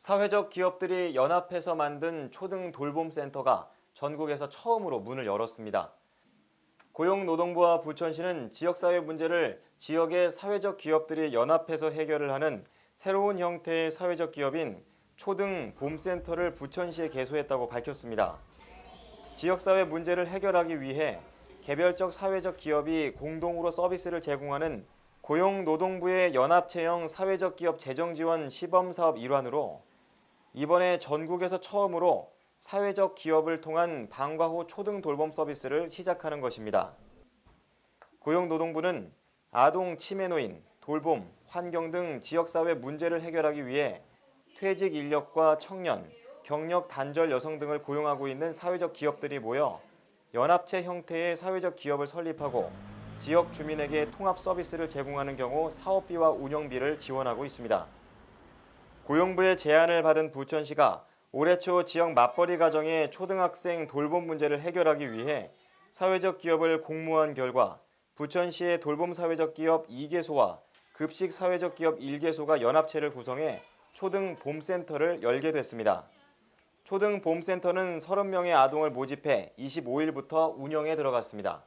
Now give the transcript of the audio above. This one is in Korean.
사회적 기업들이 연합해서 만든 초등 돌봄센터가 전국에서 처음으로 문을 열었습니다. 고용노동부와 부천시는 지역사회 문제를 지역의 사회적 기업들이 연합해서 해결을 하는 새로운 형태의 사회적 기업인 초등 봄센터를 부천시에 개소했다고 밝혔습니다. 지역사회 문제를 해결하기 위해 개별적 사회적 기업이 공동으로 서비스를 제공하는 고용노동부의 연합체형 사회적 기업 재정 지원 시범 사업 일환으로 이번에 전국에서 처음으로 사회적 기업을 통한 방과 후 초등 돌봄 서비스를 시작하는 것입니다. 고용노동부는 아동 치매 노인, 돌봄, 환경 등 지역사회 문제를 해결하기 위해 퇴직 인력과 청년, 경력 단절 여성 등을 고용하고 있는 사회적 기업들이 모여 연합체 형태의 사회적 기업을 설립하고 지역 주민에게 통합 서비스를 제공하는 경우 사업비와 운영비를 지원하고 있습니다. 고용부의 제안을 받은 부천시가 올해 초 지역 맞벌이 가정의 초등학생 돌봄 문제를 해결하기 위해 사회적 기업을 공모한 결과 부천시의 돌봄 사회적 기업 2개소와 급식 사회적 기업 1개소가 연합체를 구성해 초등 봄센터를 열게 됐습니다. 초등 봄센터는 30명의 아동을 모집해 25일부터 운영에 들어갔습니다.